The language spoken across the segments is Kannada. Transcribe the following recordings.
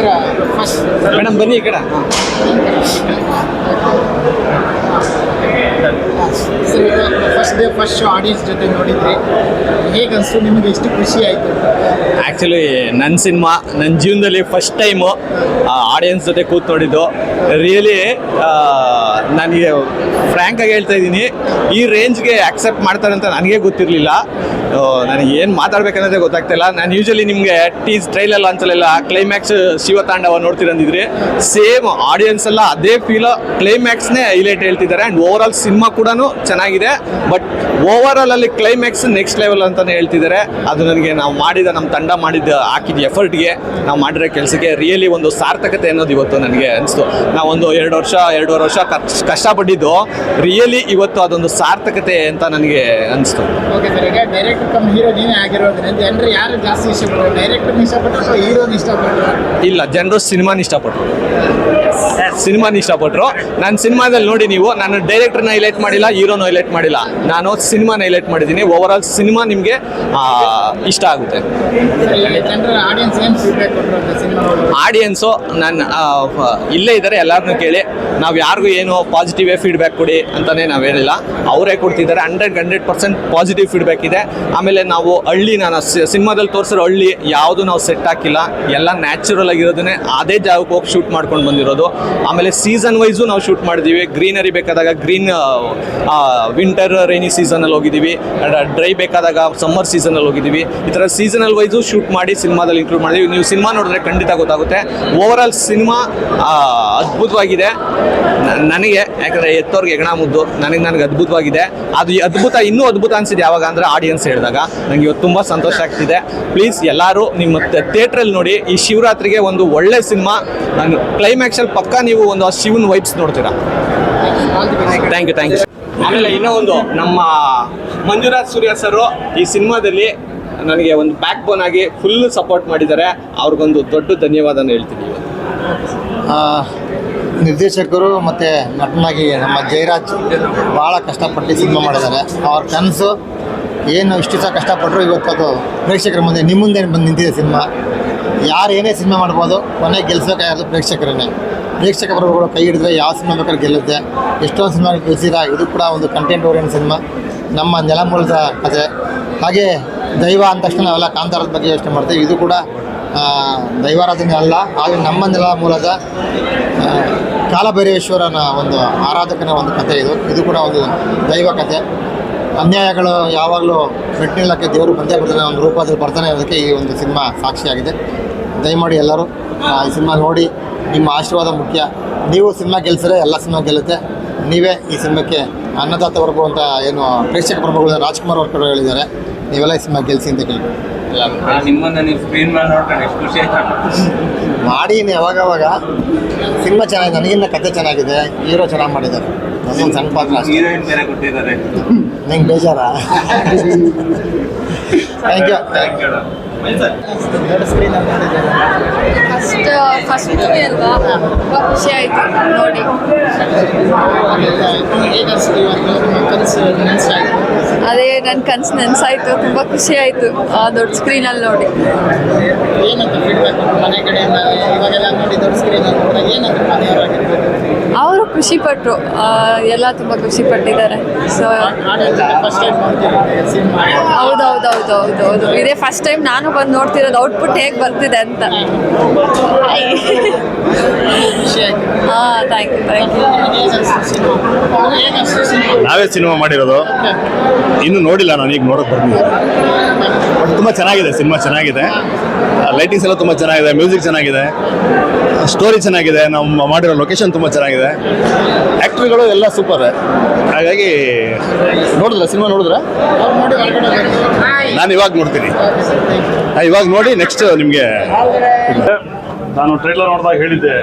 ಸರ್ ಫಸ್ಟ್ ಮೇಡಮ್ ಬನ್ನಿ ಈ ಕಡೆ. First day first show audience ಜೊತೆ ನೋಡಿದ್ರಿ. ಹೇಗೆ ಅನಿಸ್ತು? ನಿಮಗೆ ಎಷ್ಟು ಖುಷಿ ಆಯಿತು? ಆ್ಯಕ್ಚುಲಿ ನನ್ನ ಸಿನಿಮಾ ನನ್ನ ಜೀವನದಲ್ಲಿ ಫಸ್ಟ್ ಟೈಮು ಆಡಿಯನ್ಸ್ ಜೊತೆ ಕೂತ್ ನೋಡಿದ್ದು. ರಿಯಲಿ ನನಗೆ ಫ್ರ್ಯಾಂಕಾಗಿ ಹೇಳ್ತಾ ಇದ್ದೀನಿ. ಈ ರೇಂಜ್ಗೆ ಆಕ್ಸೆಪ್ಟ್ ಮಾಡ್ತಾರೆ ಅಂತ ನನಗೆ ಗೊತ್ತಿರಲಿಲ್ಲ. ನನಗೆ ಏನು ಮಾತಾಡ್ಬೇಕನ್ನೋದೇ ಗೊತ್ತಾಗ್ತಿಲ್ಲ ನಾನು ಯೂಶಲಿ ನಿಮಗೆ ಟೀಸ್ ಟ್ರೈಲರ್ ಲಾಂಚಲ್ಲೆಲ್ಲ ಕ್ಲೈಮ್ಯಾಕ್ಸ್ ಶಿವತಾಂಡವ ನೋಡ್ತಿರಂದಿದ್ರಿ ಸೇಮ್ ಆಡಿಯನ್ಸ್ ಎಲ್ಲ ಅದೇ ಫೀಲ್ ಕ್ಲೈಮ್ಯಾಕ್ಸ್ನೇ ಹೈಲೈಟ್ ಹೇಳ್ತಿದ್ದಾರೆ ಆ್ಯಂಡ್ ಓವರ್ ಆಲ್ ಸಿನಿಮಾ ಕೂಡ ಚೆನ್ನಾಗಿದೆ. But overall climax next level ಅಂತಲೇ ಹೇಳ್ತಿದ್ದಾರೆ. ಅದು ನನಗೆ ನಾವು ಮಾಡಿದ ನಮ್ಮ ತಂಡ ಮಾಡಿದ ಹಾಕಿದ ಎಫರ್ಟ್ಗೆ ನಾವು ಮಾಡಿರೋ ಕೆಲಸಕ್ಕೆ ರಿಯಲಿ ಒಂದು ಸಾರ್ಥಕತೆ ಅನ್ನೋದು ಇವತ್ತು ನನಗೆ ಅನಿಸ್ತು. ನಾವೊಂದು ಎರಡು ವರ್ಷ, ಎರಡೂವರೆ ವರ್ಷ ಕಷ್ಟ- ಕಷ್ಟಪಟ್ಟಿದ್ದು ರಿಯಲಿ ಇವತ್ತು ಅದೊಂದು ಸಾರ್ಥಕತೆ ಅಂತ ನನಗೆ ಅನಿಸ್ತು. Okay sir. ಈಗ ಡೈರೆಕ್ಟರ್ ಕಮ್ ಹೀರೋ ನೀವೇ ಆಗಿರೋದ್ರಿಂದ ಜನರು ಯಾರು ಜಾಸ್ತಿ ಇಷ್ಟಪಟ್ಟರು ಡೈರೆಕ್ಟರ್ ಇಷ್ಟಪಟ್ಟರು ಅಥವಾ ಹೀರೋನ ಇಷ್ಟಪಟ್ಟರು ಇಲ್ಲ ಜನರು ಸಿನಿಮಾನ ಇಷ್ಟಪಟ್ರು. ಸಿನಿಮಾನ ಇಷ್ಟಪಟ್ಟರು ನಾನು ಸಿನಿಮಾದಲ್ಲಿ ನೋಡಿ ನೀವು ನಾನು ಡೈರೆಕ್ಟರ್ನ ಹೈಲೈಟ್ ಮಾಡಿಲ್ಲ ಹೀರೋನ ಹೈಲೈಟ್ ಮಾಡಿಲ್ಲ. ನಾನು ಸಿನಿಮಾನ ಹೈಲೈಟ್ ಮಾಡಿದ್ದೀನಿ. ಓವರ್ ಆಲ್ ಸಿನಿಮಾ ನಿಮಗೆ ಇಷ್ಟ ಆಗುತ್ತೆ. ಆಡಿಯನ್ಸ್ ಏನು ಫೀಡ್ಬ್ಯಾಕ್ ಕೊಟ್ಟರು ಸಿನಿಮಾ ಆಡಿಯನ್ಸು ನಾನು ಇಲ್ಲೇ ಇದ್ದಾರೆ ಎಲ್ಲರನ್ನೂ ಕೇಳಿ. ನಾವು ಯಾರಿಗೂ ಏನು ಪಾಸಿಟಿವೇ ಫೀಡ್ಬ್ಯಾಕ್ ಕೊಡಿ ಅಂತಲೇ ನಾವು ಹೇಳಿಲ್ಲ. ಅವರೇ ಕೊಡ್ತಿದ್ದಾರೆ hundred hundred percent positive feedback ಇದೆ. ಆಮೇಲೆ ನಾವು ಹಳ್ಳಿ, ನಾನು ಸಿನಿಮಾದಲ್ಲಿ ತೋರಿಸಿರೋ ಹಳ್ಳಿ ಯಾವುದು ನಾವು ಸೆಟ್ ಹಾಕಿಲ್ಲ. ಎಲ್ಲ ನ್ಯಾಚುರಲ್ ಆಗಿರೋದನ್ನೇ ಅದೇ ಜಾಗಕ್ಕೆ ಹೋಗಿ ಶೂಟ್ ಮಾಡ್ಕೊಂಡು ಬಂದಿರೋದು. ಆಮೇಲೆ ಸೀಸನ್ ವೈಸು ನಾವು ಶೂಟ್ ಮಾಡಿದ್ದೀವಿ ಗ್ರೀನರಿ ಬೇಕಾದಾಗ ಗ್ರೀನ್ ವಿಂಟರ್ ರೈನಿ ಸೀಸನಲ್ಲಿ ಹೋಗಿದ್ದೀವಿ ಡ್ರೈ ಬೇಕಾದಾಗ ಸಮ್ಮರ್ ಸೀಸನಲ್ಲಿ ಹೋಗಿದ್ದೀವಿ ಈ ಥರ ಸೀಸನಲ್ ವೈಸು ಶೂಟ್ ಮಾಡಿ ಸಿನಿಮಾದಲ್ಲಿ ಇನ್ಕ್ಲೂಡ್ ಮಾಡಿದ್ದೀವಿ ನೀವು ಸಿನಿಮಾ ನೋಡಿದ್ರೆ ಖಂಡಿತ ಗೊತ್ತಾಗುತ್ತೆ. ಓವರ್ ಆಲ್ ಸಿನಿಮಾ ಅದ್ಭುತವಾಗಿದೆ. ನನಗೆ, ಯಾಕಂದರೆ ಎತ್ತೋರ್ಗೆ ಹೆಗಣ ಮುದ್ದು, ನನಗೆ ನನಗೆ ಅದ್ಭುತವಾಗಿದೆ. ಅದು ಅದ್ಭುತ, ಇನ್ನೂ ಅದ್ಭುತ ಅನಿಸಿದೆ ಯಾವಾಗ ಅಂದರೆ ಆಡಿಯನ್ಸ್ ಹೇಳಿದಾಗ. ನನಗೆ ಇವತ್ತು ತುಂಬ ಸಂತೋಷ ಆಗ್ತಿದೆ. ಪ್ಲೀಸ್ ಎಲ್ಲರೂ ನಿಮ್ಮ ಥಿಯೇಟ್ರಲ್ಲಿ ನೋಡಿ, ಈ ಶಿವರಾತ್ರಿಗೆ ಒಂದು ಒಳ್ಳೆ ಸಿನಿಮಾ, ನಾನು ಕ್ಲೈಮ್ಯಾಕ್ಸಲ್ಲಿ ಪಕ್ಕ ನೀವು ಒಂದು ಆ ಶಿವನ್ ವೈಬ್ಸ್ ನೋಡ್ತೀರಾ. ಥ್ಯಾಂಕ್ ಯು ಥ್ಯಾಂಕ್ ಯು ಆಮೇಲೆ ಇನ್ನೂ ಒಂದು, ನಮ್ಮ ಮಂಜುನಾಥ್ ಸೂರ್ಯ ಸರು ಈ ಸಿನಿಮಾದಲ್ಲಿ ನನಗೆ ಒಂದು ಬ್ಯಾಕ್ ಬೋನ್ ಆಗಿ ಫುಲ್ ಸಪೋರ್ಟ್ ಮಾಡಿದ್ದಾರೆ. ಅವ್ರಿಗೊಂದು ದೊಡ್ಡ ಧನ್ಯವಾದನ ಹೇಳ್ತೀನಿ ನಿರ್ದೇಶಕರು ಮತ್ತು ನಟನಾಗಿ ನಮ್ಮ ಜಯರಾಜ್ ಭಾಳ ಕಷ್ಟಪಟ್ಟು ಸಿನಿಮಾ ಮಾಡಿದ್ದಾರೆ. ಅವ್ರ ಕನಸು ಏನು ಇಷ್ಟು ಸಹ ಕಷ್ಟಪಟ್ಟರು ಇವತ್ತು ಪ್ರೇಕ್ಷಕರ ಮುಂದೆ ನಿಮ್ಮ ಮುಂದೆ ಬಂದು ನಿಂತಿದೆ ಸಿನಿಮಾ. ಯಾರು ಏನೇ ಸಿನಿಮಾ ಮಾಡ್ಬೋದು ಕೊನೆಗೆ ಗೆಲ್ಲಿಸಬೇಕಾಗಿರೋದು ಪ್ರೇಕ್ಷಕರನ್ನೇ ಪ್ರೇಕ್ಷಕ ವರ್ಗಗಳು ಕೈ ಹಿಡಿದ್ರೆ ಯಾವ ಸಿನಿಮಾ ಬೇಕಾದ್ರೆ ಗೆಲ್ಲುತ್ತೆ. ಎಷ್ಟೊಂದು ಸಿನಿಮಾ ಗೆಲ್ಸಿರ ಇದು ಕೂಡ ಒಂದು ಕಂಟೆಂಟ್ ಓರಿಯೆಂಟ್ ಸಿನಿಮಾ. ನಮ್ಮ ನೆಲಮೂಲದ ಕಥೆ ಹಾಗೆ ದೈವ ಅಂದ ತಕ್ಷಣ ನಾವೆಲ್ಲ ಕಾಂತಾರದ ಬಗ್ಗೆ ಯೋಚನೆ ಮಾಡ್ತೀವಿ. ಇದು ಕೂಡ ದೈವಾರಾಧನೆ ಅಲ್ಲ, ಆದರೆ ನಮ್ಮ ನೆಲ ಮೂಲದ ಕಾಲಭೈರೇಶ್ವರನ ಒಂದು ಆರಾಧಕನ ಒಂದು ಕಥೆ ಇದು. ಇದು ಕೂಡ ಒಂದು ದೈವ ಕಥೆ. ಅನ್ಯಾಯಗಳು ಯಾವಾಗಲೂ ಮೆಟ್ಟಿನಿಲ್ಲಕ್ಕೆ ದೇವರು ಬಂದೇ ಬರ್ತಾನೆ ಒಂದು ರೂಪದಲ್ಲಿ ಬರ್ತಾನೆ ಅನ್ನೋದಕ್ಕೆ ಈ ಒಂದು ಸಿನಿಮಾ ಸಾಕ್ಷಿಯಾಗಿದೆ. ದಯಮಾಡಿ ಎಲ್ಲರೂ ಈ ಸಿನಿಮಾ ನೋಡಿ. ನಿಮ್ಮ ಆಶೀರ್ವಾದ ಮುಖ್ಯ. ನೀವು ಸಿನಿಮಾ ಗೆಲ್ಸಿದ್ರೆ ಎಲ್ಲ ಸಿನಿಮಾ ಗೆಲ್ಲುತ್ತೆ. ನೀವೇ ಈ ಸಿನಿಮಾಕ್ಕೆ ಅನ್ನದಾತ ವರ್ಗು ಅಂತ ಏನು ಪ್ರೇಕ್ಷಕ ಪ್ರಭುಗಳು ರಾಜ್ಕುಮಾರ್ ಅವರು ಹೇಳಿದ್ದಾರೆ. ನೀವೆಲ್ಲ ಈ ಸಿನಿಮಾ ಗೆಲ್ಲಿಸಿ ಅಂತ ಕೇಳಿ ನಿಮ್ಮನ್ನು ನೀವು ಸ್ಕ್ರೀನ್ ಮೇಲೆ ನೋಡ್ಕೊಂಡು ಎಷ್ಟು ಖುಷಿ ಆಯ್ತು. ಮಾಡಿ ಅವಾಗವಾಗ ಯಾವಾಗವಾಗ ಸಿನಿಮಾ ಚೆನ್ನಾಗಿದೆ ನನಗಿನ್ನ ಕತೆ ಚೆನ್ನಾಗಿದೆ ಹೀರೋ ಚೆನ್ನಾಗಿ ಮಾಡಿದ್ದಾರೆ. ಅದೊಂದು ಸಣ್ಣ ಪಾತ್ರ ಹೀರೋಯಿನ್ ಬೇರೆ ಕೊಟ್ಟಿದ್ದಾರೆ. ನಂಗೆ ಬೇಜಾರಾ? Thank you thank you first first movie ಅಲ್ವಾ? ತುಂಬ ಖುಷಿ ಆಯಿತು. ನೋಡಿ. ಅದೇ ನನ್ನ ಕನಸು ನೆನ್ಸಾಯ್ತು ತುಂಬ ಖುಷಿ ಆಯಿತು ದೊಡ್ಡ ಸ್ಕ್ರೀನಲ್ಲಿ ನೋಡಿ. ಏನಂತ ಫೀಡ್ಬ್ಯಾಕ್ ಕೊಟ್ಟರು ಮನೆ ಇವಾಗೆಲ್ಲ ನೋಡಿ ದೊಡ್ಡ ಏನಂತ ಅವರು ಖುಷಿ ಪಟ್ಟರು ಎಲ್ಲ ತುಂಬ ಖುಷಿ ಪಟ್ಟಿದ್ದಾರೆ. ಸೊ ಆಡಿಯನ್ಸ್ ಫಸ್ಟ್ ಟೈಮ್ ನೋಡ್ತೀವಿ ಸಿನಿಮಾ ಹೌದು ಹೌದು ಹೌದು ಹೌದು ಹೌದು. ಇದೇ ಫಸ್ಟ್ ಟೈಮ್ ನಾನು ಬಂದು ನೋಡ್ತಿರೋದು. ಔಟ್ಪುಟ್ ಹೇಗೆ ಬರ್ತಿದೆ ಅಂತ. ಹಾಂ ಥ್ಯಾಂಕ್ ಯು ಥ್ಯಾಂಕ್ ಯು ನಾವೇ ಸಿನಿಮಾ ಮಾಡಿರೋದು. ಇನ್ನು ನೋಡಿಲ್ಲ ನಾನು, ಈಗ ನೋಡೋಕೆ ಬರ್ತೀನಿ. ಬಟ್ ತುಂಬ ಚೆನ್ನಾಗಿದೆ, ಸಿನಿಮಾ ಚೆನ್ನಾಗಿದೆ. ಲೈಟಿಂಗ್ಸ್ ಎಲ್ಲ ತುಂಬ ಚೆನ್ನಾಗಿದೆ ಮ್ಯೂಸಿಕ್ ಚೆನ್ನಾಗಿದೆ. ಸ್ಟೋರಿ ಚೆನ್ನಾಗಿದೆ ನಾವು ಮಾಡಿರೋ ಲೊಕೇಶನ್ ತುಂಬ ಚೆನ್ನಾಗಿದೆ. ಆ್ಯಕ್ಟ್ರಿಗಳು ಎಲ್ಲ ಸೂಪರ್ ಹಾಗಾಗಿ ನೋಡಿದ್ರ, ಸಿನಿಮಾ ನೋಡಿದ್ರ? ನಾನು ಇವಾಗ ನೋಡ್ತೀನಿ. ಇವಾಗ ನೋಡಿ ನೆಕ್ಸ್ಟ್ ನಿಮಗೆ. ನಾನು ಟ್ರೈಲರ್ ನೋಡಿದಾಗ ಹೇಳಿದ್ದೆ.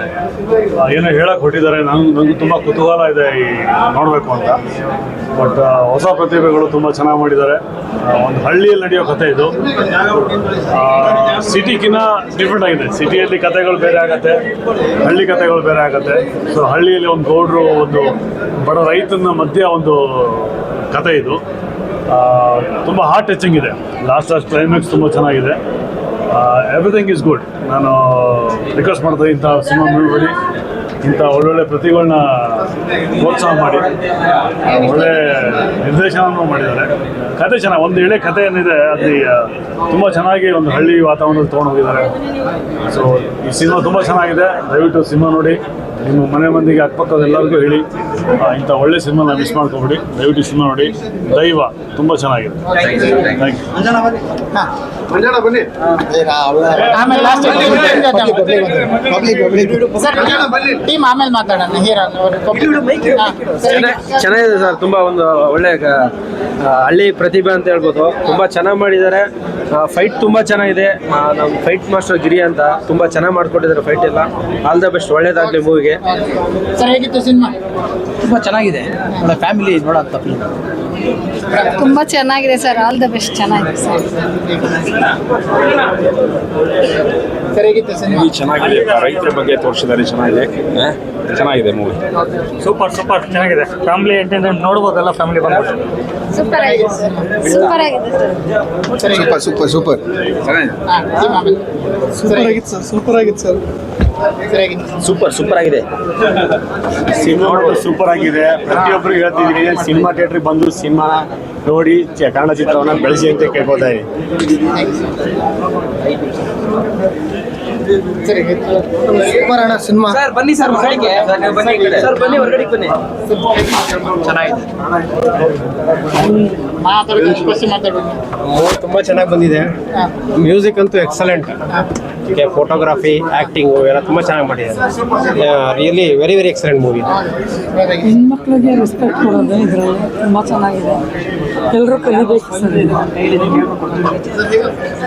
ಏನೋ ಹೇಳಕ್ ಹೊಟ್ಟಿದ್ದಾರೆ ನಂಗೆ ನನಗೆ ತುಂಬ ಕುತೂಹಲ ಇದೆ ಈ ನೋಡಬೇಕು ಅಂತ. ಬಟ್ ಹೊಸ ಪ್ರತಿಭೆಗಳು ತುಂಬ ಚೆನ್ನಾಗಿ ಮಾಡಿದ್ದಾರೆ. ಒಂದು ಹಳ್ಳಿಯಲ್ಲಿ ನಡೆಯೋ ಕಥೆ ಇದು. ಸಿಟಿಗಿನ್ನ ಡಿಫ್ರೆಂಟ್ ಆಗಿದೆ. ಸಿಟಿಯಲ್ಲಿ ಕಥೆಗಳು ಬೇರೆ ಆಗತ್ತೆ. ಹಳ್ಳಿ ಕಥೆಗಳು ಬೇರೆ ಆಗತ್ತೆ. ಸೊ ಹಳ್ಳಿಯಲ್ಲಿ ಒಂದು ಗೌಡ್ರು, ಒಂದು ಬಡ ರೈತನ ಮಧ್ಯ ಒಂದು ಕಥೆ ಇದು. ತುಂಬ ಹಾರ್ಟ್ ಟಚಿಂಗ್ ಇದೆ. ಲಾಸ್ಟ್ ಲಾಸ್ಟ್ ಕ್ಲೈಮ್ಯಾಕ್ಸ್ ತುಂಬ ಚೆನ್ನಾಗಿದೆ. ಎವ್ರಿಥಿಂಗ್ ಈಸ್ ಗುಡ್ ನಾನು ರಿಕ್ವೆಸ್ಟ್ ಮಾಡ್ತೀನಿ ಇಂಥ ಸಿನಿಮಾ ನೋಡ್ಬೇಡಿ ಇಂಥ ಒಳ್ಳೊಳ್ಳೆ ಪ್ರತಿಗಳನ್ನ ಪ್ರೋತ್ಸಾಹ ಮಾಡಿ. ಒಳ್ಳೆ ನಿರ್ದೇಶನವನ್ನು ಮಾಡಿದ್ದಾರೆ. ಕತೆ ಚೆನ್ನಾಗಿ, ಒಂದು ಎಳೆ ಕತೆ ಏನಿದೆ ಅಲ್ಲಿ ತುಂಬ ಚೆನ್ನಾಗಿ ಒಂದು ಹಳ್ಳಿ ವಾತಾವರಣದಲ್ಲಿ ತೊಗೊಂಡು ಹೋಗಿದ್ದಾರೆ. ಸೊ ಈ ಸಿನಿಮಾ ತುಂಬ ಚೆನ್ನಾಗಿದೆ. ದಯವಿಟ್ಟು ಸಿನಿಮಾ ನೋಡಿ. ನಿಮ್ಮ ಮನೆ ಮಂದಿಗೆ ಅಕ್ಕಪಕ್ಕದ ಎಲ್ಲರಿಗೂ ಹೇಳಿ ಇಂಥ ಒಳ್ಳೆ ಸಿನಿಮಾನ ಮಿಸ್ ಮಾಡ್ಕೊಬಿಡಿ ದಯವಿಟ್ಟು ಸಿನಿಮಾ ನೋಡಿ. ದೈವ ತುಂಬ ಚೆನ್ನಾಗಿದೆ. ಥ್ಯಾಂಕ್ ಯು ಆಮೇಲೆ last public public sir team ಆಮೇಲೆ ಮಾತಾಡೋಣ ಹೀರೋ ಚೆನ್ನಾಗಿದೆ ಸರ್ ತುಂಬ ಒಂದು ಒಳ್ಳೆ ಹಳ್ಳಿ ಪ್ರತಿಭೆ ಅಂತ ಹೇಳ್ಬೋದು. ತುಂಬ ಚೆನ್ನಾಗಿ ಮಾಡಿದ್ದಾರೆ. ಫೈಟ್ ತುಂಬ ಚೆನ್ನಾಗಿದೆ. ನಮ್ಮ ಫೈಟ್ ಮಾಸ್ಟರ್ ಗಿರಿ ಅಂತ ತುಂಬ ಚೆನ್ನಾಗಿ ಮಾಡ್ಕೊಟ್ಟಿದ್ದಾರೆ ಫೈಟ್ ಎಲ್ಲ. ಆಲ್ ದ ಬೆಸ್ಟ್ ಒಳ್ಳೇದಾಗಲಿ ಮೂವಿಗೆ ಸರ್ ಹೇಗಿತ್ತು ಸಿನಿಮಾ? ತುಂಬಾ ಚೆನ್ನಾಗಿದೆ. ಒಳ್ಳೆ ಫ್ಯಾಮಿಲಿ ನೋಡೋಂಥ ಫಿಲ್ಮ್ ತುಂಬಾ ಚೆನ್ನಾಗಿದೆ ಸರ್ ಆಲ್ ದ ಬೆಸ್ಟ್ ಚೆನ್ನಾಗಿದೆ ಸರ್. ಸರ್ ಹೇಗಿತ್ತು ಸಿನಿಮಾ? ಚೆನ್ನಾಗಿದೆ ರೈತರ ಬಗ್ಗೆ ತೋರಿಸಿದ್ದಾರೆ ಚೆನ್ನಾಗಿದೆ. ಚೆನ್ನಾಗಿದೆ ಮೂವಿ. ಸೂಪರ್ ಸೂಪರ್ ಚೆನ್ನಾಗಿದೆ. ಫ್ಯಾಮಿಲಿ ಎಂಟರ್ಟೈನ್ಮೆಂಟ್ ನೋಡ್ಬೋದಲ್ಲ ಫ್ಯಾಮಿಲಿ ಬಂದು? ಸೂಪರ್ ಆಗಿದೆ ಸೂಪರ್ ಆಗಿದೆ ಸರ್. ಸೂಪರ್ ಸೂಪರ್ ಸೂಪರ್ ಆಗಿತ್ತು ಸರ್ ಸೂಪರ್ ಆಗಿತ್ತು ಸರ್. ಸೂಪರ್ ಸೂಪರ್ ಆಗಿದೆ. ಸಿನಿಮಾ ಸೂಪರ್ ಆಗಿದೆ. ಪ್ರತಿಯೊಬ್ಬರು ಹೇಳ್ತಿದ್ದೀನಿ ಸಿನಿಮಾ ಥಿಯೇಟ್ರಿಗೆ ಬಂದು ಸಿನಿಮಾ ನೋಡಿ ಕನ್ನಡ ಚಿತ್ರವನ್ನು ಬೆಳೆಸಿ ಅಂತ ಕೇಳ್ಕೊತಾ ಇದ್ದೀನಿ ಸೂಪರ್ ಅಣ್ಣ ಸಿನಿಮಾ. ಸರ್ ಬನ್ನಿ ಸರ್ ಹೊರಗಡೆ ಸರ್ ಬನ್ನಿ ಹೊರಗಡೆಗೆ ಬನ್ನಿ. ಚೆನ್ನಾಗಿದೆ. ತುಂಬಾ ಚೆನ್ನಾಗಿ ಬಂದಿದೆ. ಮ್ಯೂಸಿಕ್ ಅಂತೂ ಎಕ್ಸಲೆಂಟ್ ಫೋಟೋಗ್ರಫಿ ಆಕ್ಟಿಂಗ್ ಎಲ್ಲ ತುಂಬಾ ಚೆನ್ನಾಗಿ ಮಾಡಿದ್ದಾರೆ. Really very very excellent movie ಹೆಣ್ಮಕ್ಳಿಗೆ ರೆಸ್ಪೆಕ್ಟ್ ಕೊಡೋದು ಇದರಲ್ಲಿ ತುಂಬಾ ಚೆನ್ನಾಗಿದೆ. ಎಲ್ಲರೂ ಕಲಿಬೇಕು ಸರ್.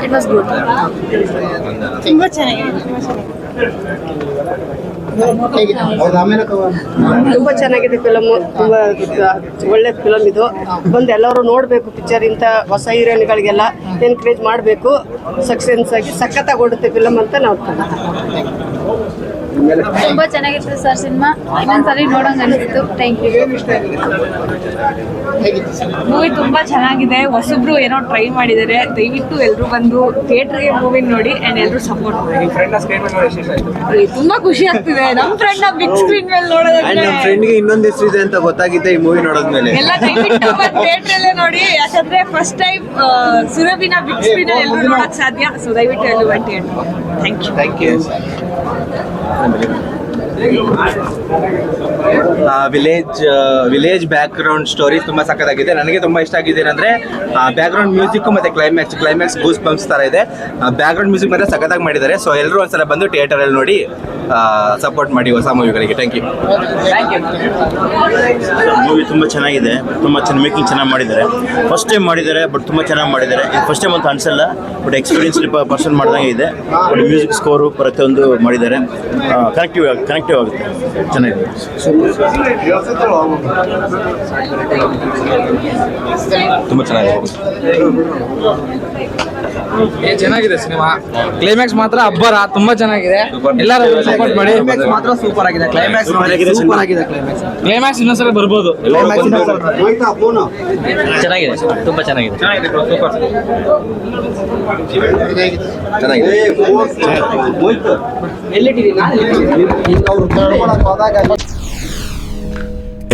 ಇಟ್ ವಾಸ್ ಗುಡ್ ತುಂಬ ಚೆನ್ನಾಗಿದೆ. しましょう。ತುಂಬ ಚೆನ್ನಾಗಿದೆ ಫಿಲಮ್ ತುಂಬಾ ಒಳ್ಳೆ ಫಿಲಮ್ ಇದು. ಬಂದು ಎಲ್ಲರೂ ನೋಡಬೇಕು ಪಿಕ್ಚರ್ ಇಂಥ ಹೊಸ ಹೀರೋಯಿನ್ಗಳಿಗೆಲ್ಲ ಎನ್ಕರೇಜ್ ಮಾಡಬೇಕು ಸಕ್ಸೆಸ್ ಆಗಿ ಸಖತ್ತಾಗಿ ಓಡುತ್ತೆ ಫಿಲಮ್ ಅಂತ ನಾವು ತುಂಬಾ ಚೆನ್ನಾಗಿತ್ತು ಸರ್ ಸಿನಿಮಾ ಇನ್ನೊಂದ್ಸರಿ ನೋಡೋಂಗೆ ಅನಿಸ್ತು ಥ್ಯಾಂಕ್ ಯು ಮೂವಿ ತುಂಬಾ ಚೆನ್ನಾಗಿದೆ. ಹೊಸಬ್ರು ಏನೋ ಟ್ರೈ ಮಾಡಿದ್ದಾರೆ ದಯವಿಟ್ಟು ಎಲ್ಲರೂ ಬಂದು ಥಿಯೇಟರ್ಗೆ ಮೂವಿ ನೋಡಿ ಅಂಡ್ ಎಲ್ಲರೂ ಸಪೋರ್ಟ್ ಮಾಡಿ. ತುಂಬಾ ಖುಷಿ ಆಗ್ತಿದೆ. ನಮ್ಮ ಫ್ರೆಂಡ್ನ ಬಿಗ್ ಸ್ಕ್ರೀನ್ ಮೇಲೆ ನೋಡೋದಂದ್ರೆ ಫ್ರೆಂಡ್ಗೆ ಇನ್ನೊಂದು ಹೆಸರು ಇದೆ ಅಂತ ಗೊತ್ತಾಗಿದೆ ಈ ಮೂವಿ ನೋಡೋದ್ಮೇಲೆ. ಎಲ್ಲ ದಯವಿಟ್ಟು ಥಿಯೇಟರ್ ಅಲ್ಲೇ ನೋಡಿ. ಯಾಕಂದ್ರೆ ಫಸ್ಟ್ ಟೈಮ್ ಸುರಭಿನ ಬಿಗ್ ಸ್ಕ್ರೀನ್ ಎಲ್ಲರೂ ನೋಡಕ್ ಸಾಧ್ಯ. ಸೊ ದಯವಿಟ್ಟು ಎಲ್ಲರೂ ಬನ್ನಿ thank you thank you village village background story ತುಂಬಾ ಸಖತ್ತಾಗಿದೆ. ನನಗೆ ತುಂಬಾ ಇಷ್ಟ ಆಗಿದೆ ಏನಂದ್ರೆ ಬ್ಯಾಕ್ ಗ್ರೌಂಡ್ ಮ್ಯೂಸಿಕ್ ಮತ್ತೆ ಕ್ಲೈಮ್ಯಾಕ್ಸ್ ಕ್ಲೈಮ್ಯಾಕ್ಸ್ ಗೂಸ್ ಪಂಪ್ಸ್ ತರ ಇದೆ. ಬ್ಯಾಕ್ ಗ್ರೌಂಡ್ ಮ್ಯೂಸಿಕ್ ಮತ್ತೆ ಸಖತ್ತಾಗಿ ಮಾಡಿದ್ದಾರೆ. ಸೊ ಎಲ್ಲರೂ ಒಂದ್ಸಲ ಬಂದು ಥಿಯೇಟರ್ ಅಲ್ಲಿ ನೋಡಿ ಸಪೋರ್ಟ್ ಮಾಡಿ ಹೊಸ ಮೂವಿಗಳಿಗೆ ಥ್ಯಾಂಕ್ ಯು ಮೂವಿ ತುಂಬ ಚೆನ್ನಾಗಿದೆ. ತುಂಬ ಚೆನ್ನಾಗಿ ಮೇಕಿಂಗ್ ಚೆನ್ನಾಗಿ ಮಾಡಿದ್ದಾರೆ. ಫಸ್ಟ್ ಟೈಮ್ ಮಾಡಿದ್ದಾರೆ ಬಟ್ ತುಂಬ ಚೆನ್ನಾಗಿ ಮಾಡಿದ್ದಾರೆ. ಫಸ್ಟ್ ಟೈಮ್ ಅಂತ ಅನಿಸಲ್ಲ ಬಟ್ ಎಕ್ಸ್ಪೀರಿಯನ್ಸ್ ಪರ್ಸನ್ ಮಾಡಿದಂಗೆ ಇದೆ. ಬಟ್ ಮ್ಯೂಸಿಕ್ ಸ್ಕೋರು ಪ್ರತಿಯೊಂದು ಮಾಡಿದ್ದಾರೆ. ಕನೆಕ್ಟಿವ್ ಕನೆಕ್ಟಿವ್ ಆಗುತ್ತೆ. ಚೆನ್ನಾಗಿದೆ. ತುಂಬ ಚೆನ್ನಾಗಿದೆ. ಚೆನ್ನಾಗಿದೆ ಸಿನಿಮಾ. ಕ್ಲೈಮ್ಯಾಕ್ಸ್ ಮಾತ್ರ ಅಬ್ಬರ ತುಂಬಾ ಚೆನ್ನಾಗಿದೆ. ಎಲ್ಲರೂ ಸಪೋರ್ಟ್ ಮಾಡಿ. ಮಾತ್ರ ಸೂಪರ್ ಆಗಿದೆ. ಕ್ಲೈಮ್ಯಾಕ್ಸ್ ಸೂಪರ್ ಆಗಿದೆ ಕ್ಲೈಮ್ಯಾಕ್ಸ್ ಕ್ಲೈಮ್ಯಾಕ್ಸ್ ಇನ್ನೊಂದ್ಸಲ ಬರ್ಬೋದು. ಚೆನ್ನಾಗಿದೆ ತುಂಬಾ ಚೆನ್ನಾಗಿದೆ. ಸೂಪರ್ ಚೆನ್ನಾಗಿದೆ.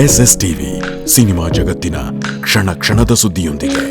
ಎಸ್ ಎಸ್ ಟಿವಿ ಸಿನಿಮಾ ಜಗತ್ತಿನ ಕ್ಷಣ ಕ್ಷಣದ ಸುದ್ದಿಯೊಂದಿಗೆ.